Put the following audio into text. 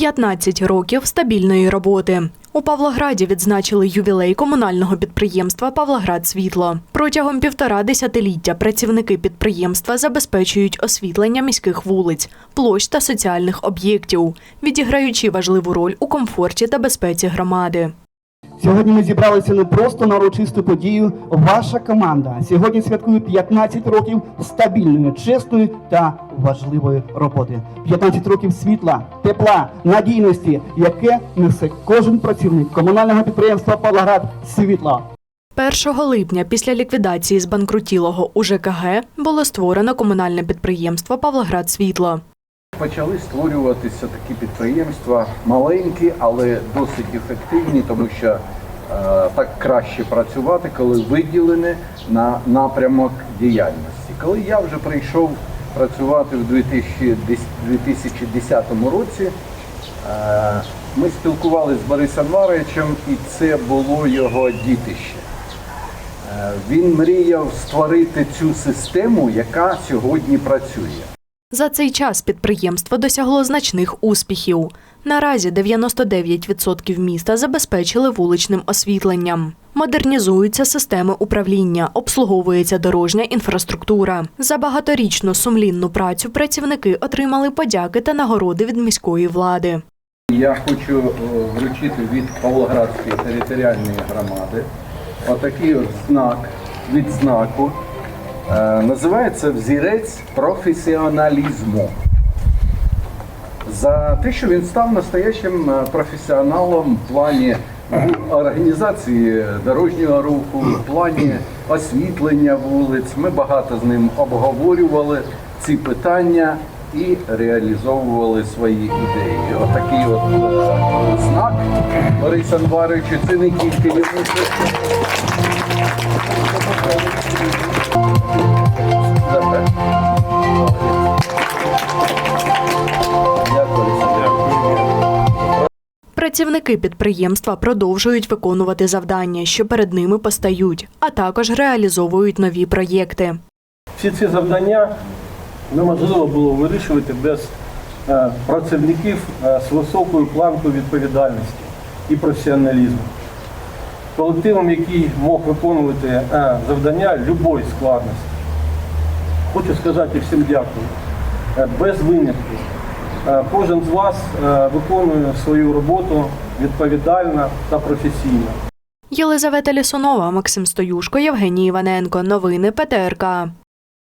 15 років стабільної роботи. У Павлограді відзначили ювілей комунального підприємства Павлоград Світло. Протягом півтора десятиліття працівники підприємства забезпечують освітлення міських вулиць, площ та соціальних об'єктів, відіграючи важливу роль у комфорті та безпеці громади. Сьогодні ми зібралися не просто на урочисту подію. Ваша команда сьогодні святкує 15 років стабільної, чесної та важливої роботи. 15 років світла, тепла, надійності, яке несе кожен працівник комунального підприємства Павлоград Світло. 1 липня після ліквідації збанкрутілого УЖКГ було створено комунальне підприємство Павлоград Світло. Почали створюватися такі підприємства маленькі, але досить ефективні, тому що е, так краще працювати, коли виділене на напрямок діяльності. Коли я вже прийшов працювати в 2010 2010 році, е, ми спілкувалися з Борисом Варовичем, і це було його дітище. Е, Він мріяв створити цю систему, яка сьогодні працює. За цей час підприємство досягло значних успіхів. Наразі 99% міста забезпечили вуличним освітленням. Модернізуються системи управління, обслуговується дорожня інфраструктура. За багаторічну сумлінну працю працівники отримали подяки та нагороди від міської влади. Я хочу е, вручити від Павлоградської територіальної громади отакий от знак відзнаку. Е, Називається взірець професіоналізму. За те, що він став настоящим е, професіоналом в плані організації дорожнього руху, в плані освітлення вулиць. Ми багато з ним обговорювали ці питання і реалізовували свої ідеї. Отакий от е, знак Бориса Анваровича, це не тільки. Працівники підприємства продовжують виконувати завдання, що перед ними постають, а також реалізовують нові проєкти. Всі ці завдання неможливо було вирішувати без е, працівників е, з високою планкою відповідальності і професіоналізму. Колективом, який мог виконувати е, завдання будь-якої складності. Хочу сказати всім дякую. Без винятку. Е, Кожен з вас е, виконує свою роботу відповідально та професійно. Єлизавета Лісунова, Максим Стоюшко, Євгеній Іваненко. Новини ПТРК.